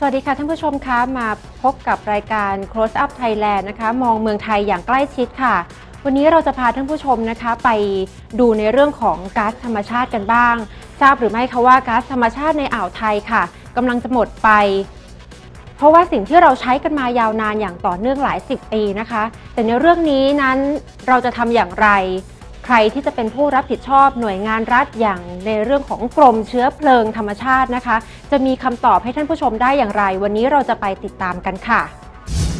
สวัสดีค่ะท่านผู้ชมคะมาพบกับรายการ Close Up Thailand นะคะมองเมืองไทยอย่างใกล้ชิดค่ะ วันนี้เราจะพาท่านผู้ชมนะคะไปดูในเรื่องของก๊าซธรรมชาติกันบ้าง ทราบหรือไม่คะว่าก๊าซธรรมชาติในอ่าวไทยค่ะกำลังจะหมดไป เพราะว่าสิ่งที่เราใช้กันมายาวนานอย่างต่อเนื่องหลายสิบปีนะคะ แต่ในเรื่องนี้นั้นเราจะทำอย่างไร ใครที่จะเป็นผู้รับผิดชอบหน่วยงานรัฐอย่างในเรื่องของกรมเชื้อเพลิงธรรมชาตินะคะ จะมีคำตอบให้ท่านผู้ชมได้อย่างไร วันนี้เราจะไปติดตามกันค่ะ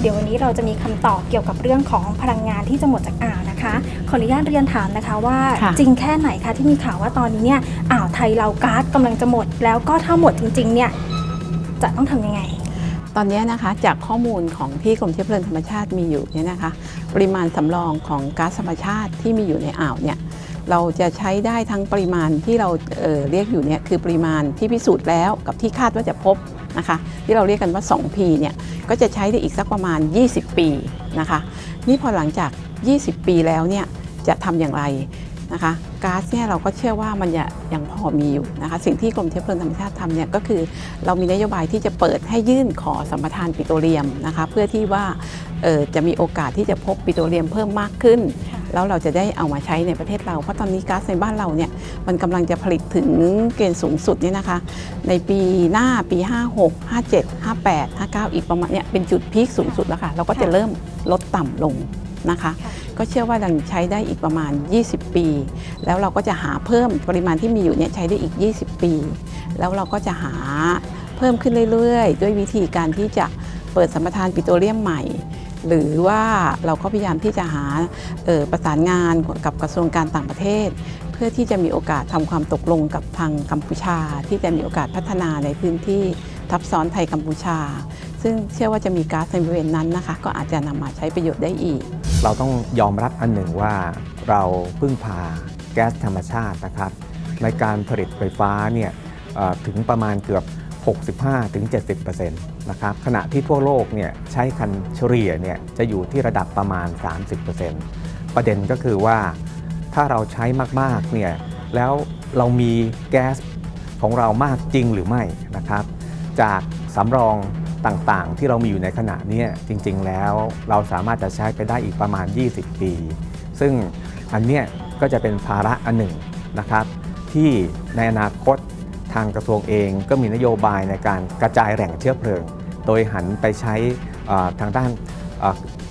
เดี๋ยววันนี้เราจะมีคำตอบเกี่ยวกับเรื่องของพลังงานที่จะหมดจากอ่าวนะคะ ขออนุญาตเรียนถามนะคะว่าค่ะจริงแค่ไหนคะที่มีข่าวว่าตอนนี้เนี่ยอ่าวไทยเราก๊าซกำลังจะหมด แล้วก็ถ้าหมดจริงๆเนี่ยจะต้องทำยังไง ตอนนี้นะคะจากข้อมูลของที่กรมเชื้อเพลิงธรรมชาติมีอยู่เนี่ยนะคะ ปริมาณสำรองของก๊าซธรรมชาติที่มีอยู่ในอ่าวเนี่ยเราจะใช้ได้ทั้งปริมาณที่เราเเรียกอยู่เนี่ยคือปริมาณที่พิสูจน์แล้วกับที่คาดว่าจะพบนะคะ ที่เราเรียกกันว่า 2P เนี่ยก็จะใช้ได้อีกสักประมาณ 20 ปีนะคะ นี่พอหลังจาก 20 ปีแล้วเนี่ยจะทำอย่างไร นะคะก๊าซเนี่ยเราก็เชื่อว่ามันยังพอมีอยู่นะคะสิ่งที่กรมเชื้อเพลิงธรรมชาติทำเนี่ยก็คือ เรามีนโยบายที่จะเปิดให้ยื่นขอสัมปทานปิโตรเลียมนะคะเพื่อที่ว่าจะมีโอกาสที่จะพบปิโตรเลียมเพิ่มมากขึ้น แล้วเราจะได้เอามาใช้ในประเทศเรา เพราะตอนนี้ก๊าซในบ้านเราเนี่ยมันกำลังจะผลิตถึงเกณฑ์สูงสุดเนี่ยนะคะในปีหน้าปี 56 57 58 59 อีกประมาณเนี่ยเป็นจุดพีคสูงสุดแล้วค่ะเราก็จะค่ะเริ่มลดต่ำลง นะคะค่ะก็เชื่อว่ายังใช้ได้อีกประมาณ 20 ปี แล้วเราก็จะหาเพิ่มปริมาณที่มีอยู่เนี่ยใช้ได้อีก 20 ปี แล้วเราก็จะหาเพิ่มขึ้นเรื่อยๆ ด้วยวิธีการที่จะเปิดสัมปทานปิโตรเลียมใหม่ หรือว่าเราก็พยายามที่จะหาเอ่อประสานงานกับกระทรวงการต่างประเทศ เพื่อที่จะมีโอกาสทำความตกลงกับทางกัมพูชา ที่จะมีโอกาสพัฒนาในพื้นที่ทับซ้อนไทยกัมพูชา ซึ่งเชื่อว่าจะมีก๊าซในบริเวณนั้นนะคะ ก็อาจจะนำมาใช้ประโยชน์ได้อีก เราต้องยอมรับอันหนึ่งว่าเราพึ่งพาแก๊สธรรมชาตินะครับ ในการผลิตไฟฟ้าเนี่ยถึงประมาณเกือบ 65-70%นะครับขณะที่ทั่วโลกเนี่ยใช้คันเฉลี่ยเนี่ยจะอยู่ที่ระดับประมาณ 30%ประเด็นก็คือว่าถ้าเราใช้มากๆเนี่ยแล้วเรามีแก๊สของเรามากจริงหรือไม่นะครับ จากสำรอง ต่างๆ ที่เรามีอยู่ในขณะนี้จริงๆแล้วเราสามารถจะใช้ไปได้อีกประมาณ 20 ปี ซึ่งอันเนี้ยก็จะเป็นภาระอันหนึ่งนะครับ ที่ในอนาคตทางกระทรวงเองก็มีนโยบายในการกระจายแหล่งเชื้อเพลิง โดยหันไปใช้ทางด้าน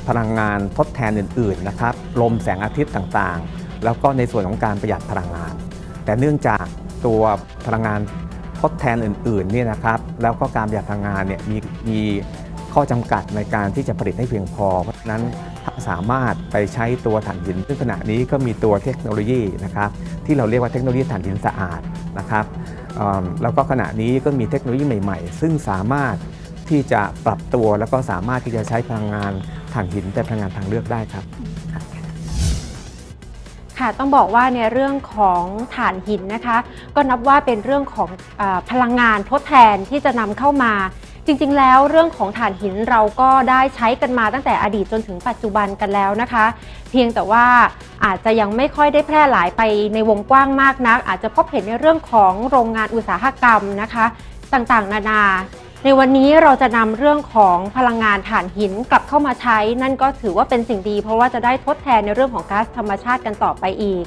พลังงานทดแทนอื่นๆนะครับลมแสงอาทิตย์ต่างๆ แล้วก็ในส่วนของการประหยัดพลังงาน แต่เนื่องจากตัวพลังงาน ทดแทนอื่นๆเนี่ยนะครับแล้วก็การประหยัดพลังงานเนี่ยมีมีข้อจำกัดในการที่จะผลิตให้เพียงพอ เพราะฉะนั้นถ้าสามารถไปใช้ตัวถ่านหินซึ่งขณะนี้ก็มีตัวเทคโนโลยีนะครับที่เราเรียกว่าเทคโนโลยีถ่านหินสะอาดนะครับแล้วก็ขณะนี้ก็มีเทคโนโลยีใหม่ๆ ซึ่งสามารถที่จะปรับตัวแล้วก็สามารถที่จะใช้พลังงานถ่านหินเป็นพลังงานทางเลือกได้ครับ ค่ะต้องบอกว่าในเรื่องของถ่านหินนะคะ ก็นับว่าเป็นเรื่องของอพลังงานทดแทนที่จะนำเข้ามา จริงๆ แล้วเรื่องของถ่านหินเราก็ได้ใช้กันมาตั้งแต่อดีตจนถึงปัจจุบันกันแล้วนะคะ เพียงแต่ว่าอาจจะยังไม่ค่อยได้แพร่หลายไปในวงกว้างมากนัก อาจจะพบเห็นในเรื่องของโรงงานอุตสาหกรรมนะคะ ต่างๆ นานา ในวันนี้เราจะนำเรื่องของพลังงานถ่านหินกลับเข้ามาใช้ นั่นก็ถือว่าเป็นสิ่งดี เพราะว่าจะได้ทดแทนในเรื่องของก๊าซธรรมชาติกันต่อไปอีก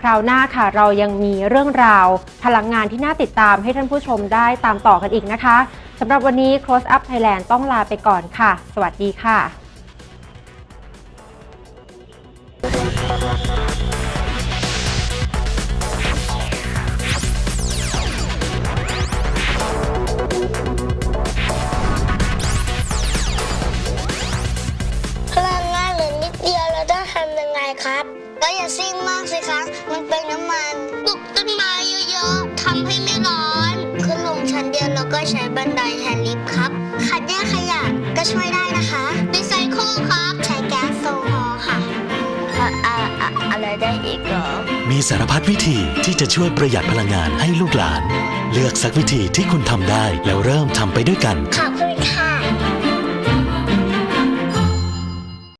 คราวหน้าค่ะเรายังมีเรื่องราว พลังงานที่น่าติดตามให้ท่านผู้ชมได้ตามต่อกันอีกนะคะสำหรับวันนี้ Close Up Thailand ต้องลาไปก่อนค่ะ สวัสดีค่ะ ก็อย่าซิ่งมากสิคะมันเป็นน้ำมันปลูกต้นไม้เยอะๆทำให้ไม่ร้อน ขึ้นลงชั้นเดียวเราก็ใช้บันไดแทนลิฟต์ครับคัดแยกขยะก็ช่วยได้นะคะรีไซเคิลครับ ใช้แก๊สโซฮอล์ค่ะอะอะอะอะไรได้อีกเหรอ มีสารพัดวิธีที่จะช่วยประหยัดพลังงานให้ลูกหลาน เลือกสักวิธีที่คุณทำได้แล้วเริ่มทำไปด้วยกันขอบคุณ